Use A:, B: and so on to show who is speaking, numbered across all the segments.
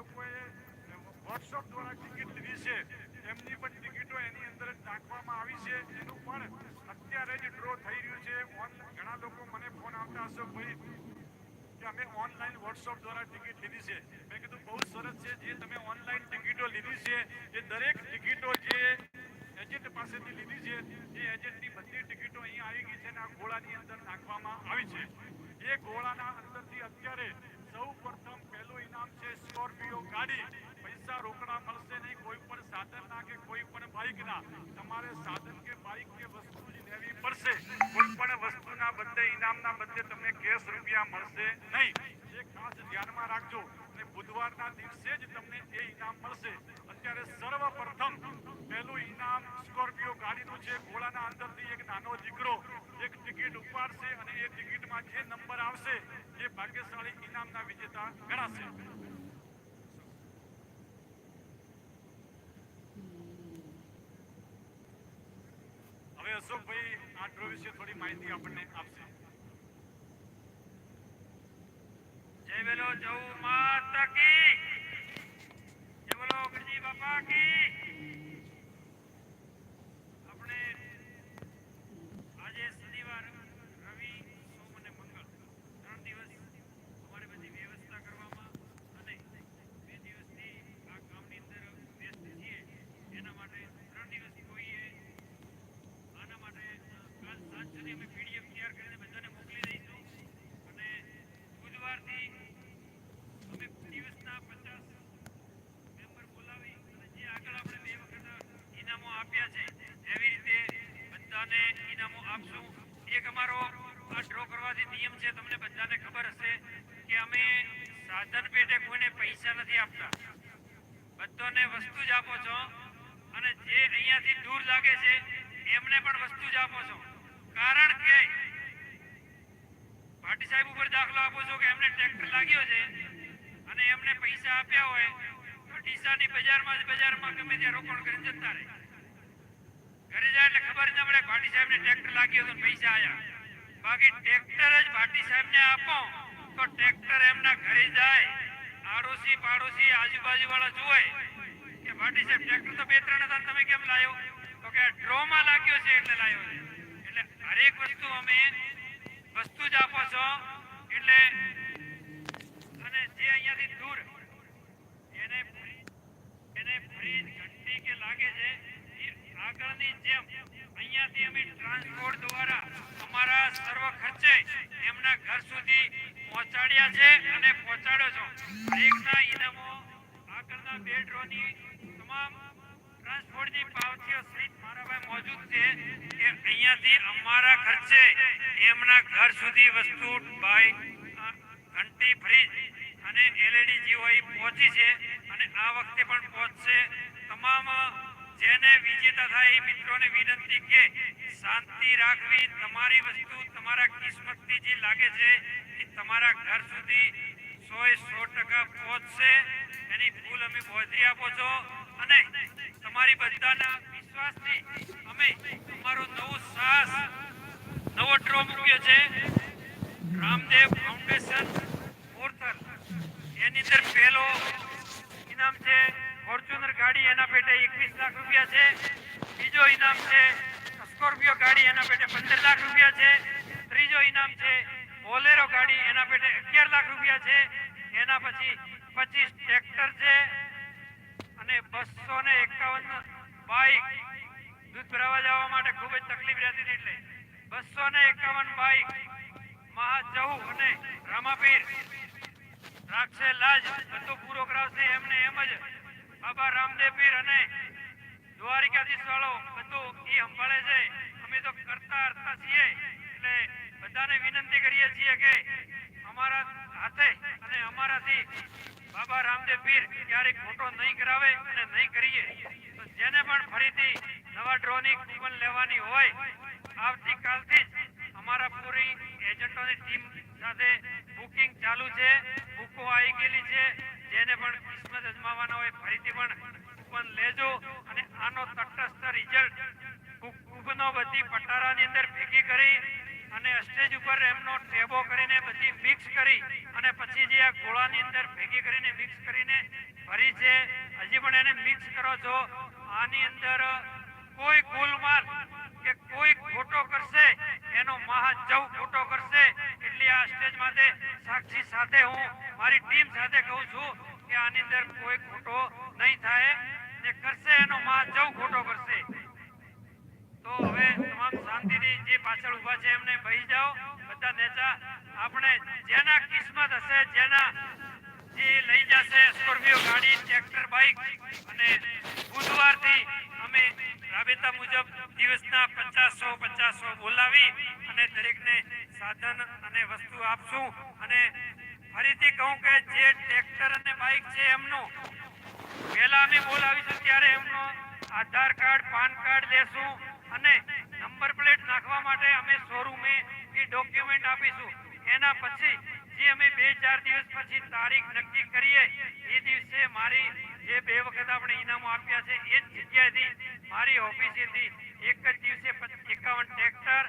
A: લોકોએ વોટ્સઅપ દ્વારા ટિકિટ લીધી છે. એમની પણ ટિકિટો એની અંદર જ નાખવામાં આવી છે. એનું પણ અત્યારે જ ડ્રો થઈ રહ્યું છે. ઘણા લોકો મને ફોન આવતા હશે, ભાઈ, કે અમે ઓનલાઈન વોટ્સઅપ દ્વારા ટિકિટ લીધી છે. મેં કીધું, બહુ સરસ છે. જે તમે ઓનલાઈન ટિકિટો લીધી છે, એ દરેક ટિકિટો જે એજન્ટ પાસેથી લીધી છે, એ એજન્ટની બધી ટિકિટો અહીંયા આવી ગઈ છે અને આ ગોળાની અંદર નાખવામાં આવી છે. એ ગોળાના અંદરથી અત્યારે સૌ પ્રથમ પહેલું ઇનામ છે સ્કોર્પિયો ગાડી, પૈસા રોકડા મળશે નહીં, કોઈ પણ સાધનના કે કોઈ પણ બાઇકના. તમારે સાધન કે બાઇક કે વસ્તુ જ લેવી પડશે. કોઈ પણ વસ્તુના બદલે, ઇનામના બદલે તમને કેશ રૂપિયા મળશે નહીં. એ ખાસ ધ્યાનમાં રાખજો. અને બુધવારના દિવસે જ તમને એ ઇનામ મળશે. અત્યારે સર્વપ્રથમ પહેલું ઇનામ સ્કોર્પિયો ગાડીનું છે. ઘોડાના અંદરથી એક નાનો દીકરો એક ટિકિટ ઉપાડશે અને એ ટિકિટમાં જે નંબર આવશે, એ ભાગ્યશાળી ઇનામના વિજેતા ગણાશે હવે અશોકભાઈ વિશે થોડી માહિતી આપણને આપશે?
B: જય બોલો જય માતા કી. જય બોલો, ગણજી બાપા કી આપણે આજે શનિવાર રવિ સોમ અને મંગળ ત્રણ દિવસ અમારી બધી વ્યવસ્થા કરવામાં અને બે દિવસથી આ કામની અંદર વ્યસ્ત છીએ એના માટે ત્રણ દિવસ કોઈએ આના માટે કાલ સાંજ સુધી અમે પીડીએફ તૈયાર કરીને બધાને મોકલી દઈશું અને બુધવારથી અમે દિવસના પચાસ મેમ્બર બોલાવી અને જે આગળ આપણે બે વખત ઇનામો આપ્યા છે એવી રીતે બધાને ઇનામો આપશું એક અમારો આ ડ્રો કરવાથી નિયમ છે, તમને બધાને ખબર હશે કે અમે સાધન પેટે કોઈને પૈસા નથી આપતા. બધાને વસ્તુ જ આપો છો અને જે અહીંયાથી દૂર લાગે છે, એમને પણ વસ્તુ જ આપો છો. કારણ કે પાટી સાહેબ ઉપર દાખલો આપો છો કે એમને ટ્રેક્ટર લાગ્યો છે અને એમને પૈસા આપ્યા હોય, તો ડીસાની બજારમાં જ બજારમાં ગમે ત્યાં રોકાણ કરીને જતા રહે. ઘરે જાય એટલે ખબર ના પડે પાટી સાહેબને ટ્રેક્ટર લાગ્યો તો પૈસા આવ્યા બાકી ટ્રેક્ટર જ પાટી સાહેબને આપો, તો ટ્રેક્ટર એમના ઘરે જાય. આડોશી પાડોશી આજુબાજુ વાળા જુએ કે પાટી સાહેબ ટ્રેક્ટર તો બે ત્રણ હતા તમે કેમ લાયો? તો કે ડ્રોમાં લાગ્યો છે એટલે લાયો છે. એટલે હરેક વસ્તુ અમે વસ્તુ જ આપો છો. એટલે અને જે અહીંયાથી દૂર એને એને ફ્રીજ ઘંટી કે લાગે છે એ આગળની જેમ અહીંયાથી અમે ટ્રાન્સપોર્ટ દ્વારા અમારા સર્વ ખર્ચે એમના ઘર સુધી પહોંચાડ્યા છે અને પહોંચાડ્યો છો. એકના ઇનામો આગળના બેટ્રોની તમામ ટ્રાન્સપોર્ટની પાવતીઓ સહિત મારા પાસે મોજૂદ છે કે અહીંયાથી અમારા ખર્ચે એમના ઘર સુધી વસ્તુ બાય ઘંટી ફ્રીજ અને એલઈડી અહીં પહોંચી છે અને આ વખતે પણ પહોંચશે તમામ જેને વિજેતા થાય એ મિત્રોને વિનંતી કે શાંતિ રાખવી. તમારી વસ્તુ તમારા કિસ્મતથી જે લાગે છે એ તમારા ઘર સુધી સો એ સો ટકા પહોંચશે. એની ભૂલ અમે પહોંચી આપો છો. અને તમારી બધાના વિશ્વાસથી અમે અમારો નવો સાહસ, નવો ડ્રો મૂક્યો છે. રામદેવ ફાઉન્ડેશન મોરથલ એની અંદર પહેલો ઇનામ છે. ફોર્ચ્યુનર ગાડી એના પેટે એકવીસ લાખ રૂપિયા છે. બીજો ઇનામ છે સ્કોર્પિયો ગાડી એના પેટે પંદર લાખ રૂપિયા છે. ત્રીજો ઇનામ છે બોલેરો ગાડી એના પેટે અગિયાર લાખ રૂપિયા છે. એના પછી પચીસ ટ્રેક્ટર છે અને બસો ને એકાવન દૂધ ભરાવા જવા માટે ખૂબ જ તકલીફ રહેતી હતી એટલે બસો ને એકાવન બાઇક મહાજહુ અને રામાપીર રાખશે, લાજ બધો પૂરો કરાવશે એમને એમ જ બાબા રામદેવ પીર અને દ્વારિકાધીશ વાળો બધું એ સંભાળે છે. અમે તો કરતા હરતા છીએ. એટલે બધાને વિનંતી કરીએ છીએ કે અમારા હાથે અને અમારાથી બાબા રામદેવ પીર ક્યારેક ખોટો નહીં કરાવે અને નહીં કરીએ. તો જેને પણ ફરીથી નવા ડ્રોની જીવન લેવાની હોય, આવતીકાલથી જ અમારા પૂરી એજન્ટોની ટીમ સાથે બુકિંગ ચાલુ છે. બુકો આવી ગયેલી છે. જેને પણ કિસ્મત અજમાવવાના હોય, ફરીથી પણ કૂપન લેજો અને આનો તટસ્થ રિઝલ્ટ કૂપનો બધી પટારાની અંદર ભેગી કરી અને સ્ટેજ ઉપર એમનો ટેબો કરીને બધી મિક્સ કરી અને પછી જે આ ગોળાની અંદર ભેગી કરીને મિક્સ કરીને ભરી છે હજી પણ એને મિક્સ કરો છો, આની અંદર કોઈ ગોલમાલ કે કોઈ ખોટો કરશે, એનો મહાજવ ખોટો કરશે, એટલે આ સ્ટેજ માટે સાક્ષી સાથે હું, મારી ટીમ સાથે કહું છું કે આની અંદર કોઈ ખોટો નહીં થાય ને કરશે એનો મહાજવ ખોટો કરશે. તો હવે તમામ શાંતિથી જે પાછળ ઊભા છે એમને બહી જાઓ. બધા નેતા આપણે જેના કિસ્મત હશે, જેના જે લઈ જશે, સ્કોર્પિયો ગાડી, ટ્રેક્ટર બાઇક અને બુધવારથી અમે રાબેતા મુજબ દિવસના પચાસો પચાસો બોલાવી અને દરેકને સાધન અને વસ્તુ આપશું અને ફરીથી કહું કે જે ટ્રેક્ટર અને બાઇક છે એમનું, પહેલા અમે બોલાવીશું ત્યારે એમનો આધાર કાર્ડ, પાન કાર્ડ લેશું અને નંબર પ્લેટ નાખવા માટે અમે શોરૂમે એ ડોક્યુમેન્ટ આપીશું. એના પછી જે અમે બે ચાર દિવસ પછી તારીખ નક્કી કરીએ, એ દિવસે મારી જે બે વખત આપણે ઇનામો આપ્યા છે, એ જ જગ્યાએથી મારી ઓફિસેથી એક જ દિવસે એકાવન ટ્રેક્ટર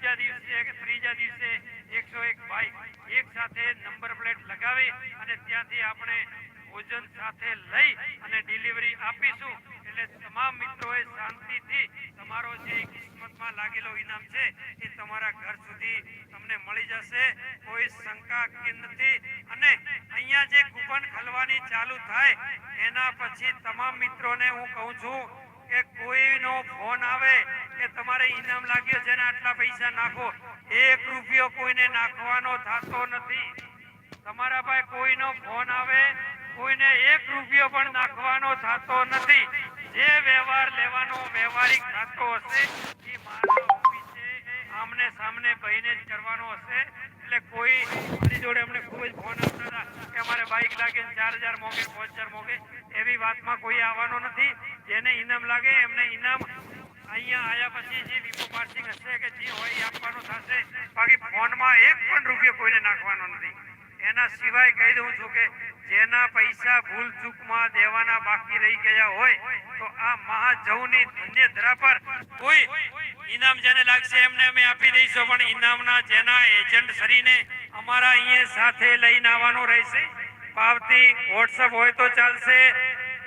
B: બીજા દિવસે ત્રીજા દિવસે એકસો એક બાઇક એક સાથે નંબર પ્લેટ લગાવી અને ત્યાંથી આપણે ભોજન સાથે લઈ અને ડિલિવરી આપીશું. એટલે તમામ મિત્રોએ શાંતિથી તમારો જે કિસ્મતમાં લાગેલો ઇનામ છે, એ તમારા ઘર સુધી તમને મળી જશે. કોઈ શંકા કે નથી. અને અહીંયા જે કૂપન ખલવાની ચાલુ થાય, એના પછી તમામ મિત્રોને હું કહું છું કે કોઈનો ફોન આવે કે તમારે ઇનામ લાગ્યો છે ને આટલા પૈસા નાખો. એક રૂપિયો કોઈને નાખવાનો થતો નથી. તમારા પાસે કોઈનો ફોન આવે, કોઈને એક રૂપિયો પણ નાખવાનો થતો નથી. જે વ્યવહાર લેવાનો વ્યવહારિક થતો હશે, એ મારા ઓફિસે આમને સામને બહીને જ કરવાનો હશે. એટલે કોઈ મારી જોડે અમને ખૂબ જ ફોન આવતા હતા કે અમારે બાઇક લાગે ચાર હજાર મોગે પાંચ હજાર મોગે એવી વાતમાં કોઈ આવવાનો નથી. જેને ઇનામ લાગે એમને ઇનામ અહીંયા આયા પછી જે વીમો પાર્સિંગ હશે કે જે હોય એ આપવાનું થશે. બાકી ફોનમાં એક પણ રૂપિયો કોઈને નાખવાનો નથી. એના સિવાય કહી દઉં છું કે જેના પૈસા ભૂલ ચૂકમાં દેવાના બાકી રહી ગયા હોય, તો આ મહાજવની ધન્ય ધરા પર કોઈ ઇનામ જેને લાગશે એમને અમે આપી દઈશું. પણ ઇનામના જેના એજન્ટ સરીને અમારા અહીંયા સાથે લઈને આવવાનો રહેશે. પાવતી વોટ્સઅપ હોય તો ચાલશે.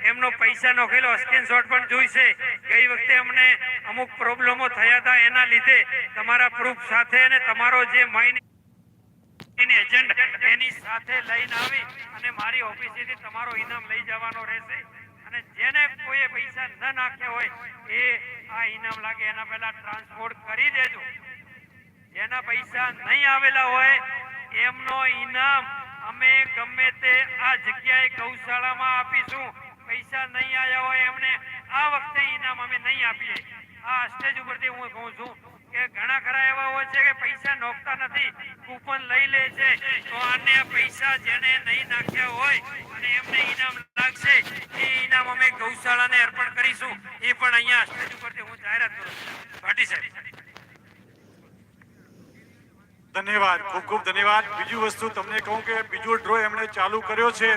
B: એમનો પૈસા નોખેલો સ્ક્રીનશોટ પણ જોઈશે. ગઈ વખતે અમને અમુક પ્રોબ્લેમો થયા હતા એના લીધે તમારા પ્રૂફ સાથે અને તમારો જે માઇન એજન્ટ એની સાથે લઈને આવી અને મારી ઓફિસેથી તમારો ઇનામ લઈ જવાનો રહેશે. અને જેને કોઈએ પૈસા ન નાખ્યા હોય એ આ ઇનામ લાગે એના પહેલા ટ્રાન્સપોર્ટ કરી દેજો. જેના પૈસા નહીં આવેલા હોય એમનો ઇનામ અમે ગમે તે આ જગ્યાએ ગૌશાળામાં આપીશું. પૈસા નહીં આવ્યા હોય, એમને આ વખતે ઇનામ અમે નહીં આપીએ. આ સ્ટેજ ઉપરથી હું કહું છું કે ઘણા ખરા એવા હોય છે કે પૈસા નોખતા નથી, કૂપન લઈ લે છે, તો આને પૈસા જેને નહીં નાખ્યા હોય અને એમને ઇનામ લાગશે, એ ઇનામ અમે ગૌશાળાને અર્પણ કરીશું. એ પણ અહીંયા સ્ટેજ ઉપરથી હું જાહેરાત કરું છું. ભાટી સાહેબ.
A: ધન્યવાદ, ખૂબ ખૂબ ધન્યવાદ. બીજું વસ્તુ તમને કહું કે બીજો ડ્રો એમણે ચાલુ કર્યો છે.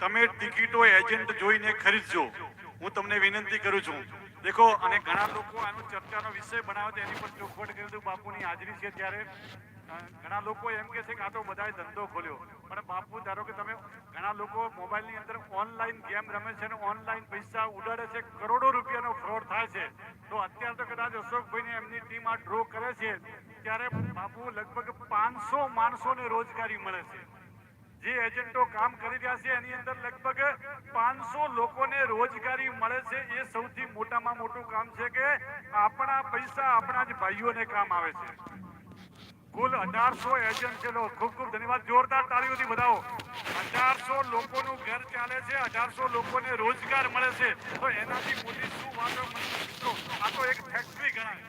A: તમે ટિકિટો એજન્ટ જોઈને ખરીદજો. હું તમને વિનંતી કરું છું. દેખો, અને ઘણા લોકો આનો ચર્ચાનો વિષય બનાવે એની પર ચોખવટ કરી દઉં બાપુની હાજરી છે ત્યારે. ઘણા લોકો એમ કે છે કે આ તો બધાએ ધંધો ખોલ્યો. પણ બાપુ, ધારો કે તમે ઘણા લોકો મોબાઈલની અંદર ઓનલાઈન ગેમ રમે છે અને ઓનલાઈન પૈસા ઉડાડે છે, કરોડો રૂપિયાનો ફ્રોડ થાય છે. તો અત્યારે તો કદાચ અશોકભાઈને એમની ટીમ આ ડ્રો કરે છે, ત્યારે બાપુ લગભગ પાંચસો માણસોને રોજગારી મળે છે. જે એજન્ટો કામ કરી રહ્યા છે, એની અંદર લગભગ પાંચસો લોકોને રોજગારી મળે છે. એ સૌથી મોટામાં મોટું કામ છે કે આપણા પૈસા આપણા જ ભાઈઓને કામ આવે છે. કુલ અઢારસો એજન્ટ છે. ખૂબ ખૂબ ધન્યવાદ. જોરદાર તાળીઓથી વધાવો. અઢારસો લોકોનું ઘર ચાલે છે. અઢારસો લોકોને રોજગાર મળે છે. તો એનાથી મોટી શું વાતો મિત્રો? આ તો એક ફેક્ટરી ગણાય.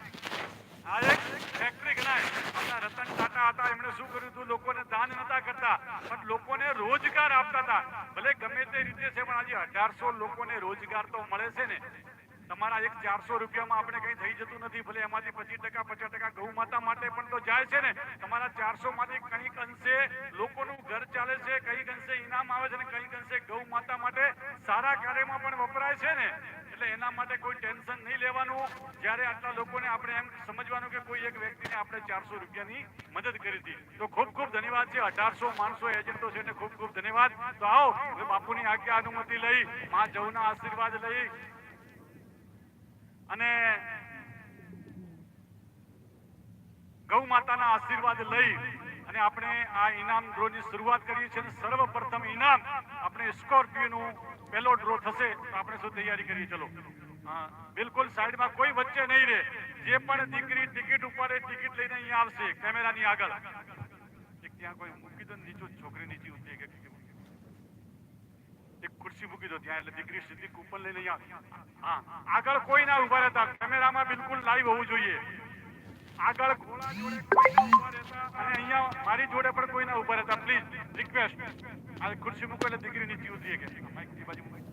A: આ એક ફેક્ટરી ગણાય. આપણા રતન ટાટા હતા. એમણે શું કર્યું હતું? લોકોને દાન નતા કરતા. પણ લોકોને રોજગાર આપતા હતા. ભલે ગમે તે રીતે છે, પણ આજે અઢારસો લોકોને રોજગાર તો મળે છે ને. તમારા એક ચારસો રૂપિયામાં આપણે કઈ થઈ જતું નથી, ભલે એમાંથી પચીસ ટકા, પચાસ ટકા ગૌ માતા માટે પણ તો જાય છે ને. તમારા ચારસો માંથી કંઈક અંશે લોકોનું ઘર ચાલે છે કંઈક અંશે ઇનામ આવે છે ને કંઈક અંશે ગૌ માતા માટે સારા કાર્યમાં પણ વપરાય છે ને. એના માટે કોઈ ટેન્શન નહીં લેવાનું. જ્યારે આટલા લોકોને આપણે એમ સમજવાનું કે કોઈ એક વ્યક્તિને આપણે ચારસો રૂપિયાની મદદ કરી હતી. તો ખૂબ ખૂબ ધન્યવાદ છે. અઢારસો માણસો એજન્ટો છે ખૂબ ખૂબ ધન્યવાદ. તો આવો બાપુની આજ્ઞા અનુમતિ લઈ, મા જવના આશીર્વાદ લઈ અને ગૌ માતાના આશીર્વાદ લઈ અને આપણે આ ઇનામ ડ્રોની શરૂઆત કરીએ છીએ સર્વપ્રથમ ઇનામ આપણે સ્કોર્પિયોનું પહેલો ડ્રો થશે તો આપણે શું તૈયારી કરીએ? ચલો. બિલકુલ સાઈડમાં કોઈ વચ્ચે નહીં રહે. જે પણ દીકરી ટિકિટ ઉપર ટિકિટ લઈને અહીંયા આવશે, કેમેરાની આગળ. ત્યાં કોઈ મૂકી દો નીચું, છોકરી નીચે ઉતરી કે એક ખુરશી મૂકી દો, ત્યાં એટલે દીકરી સીધી કૂપન લઈને અહીંયા આગળ કોઈ ના ઊભા રહેતા. કેમેરામાં બિલકુલ લાઈવ હોવું જોઈએ. આગળ ઘોડા જોડે કોઈ ના ઊભા રહેતા અને અહીંયા મારી જોડે પણ કોઈ ના ઊભા રહેતા. પ્લીઝ રિક્વેસ્ટ આ ખુરશી મૂકો એટલે દીકરી નીચે ઉતરી કે માઇક બાજુ મૂકો.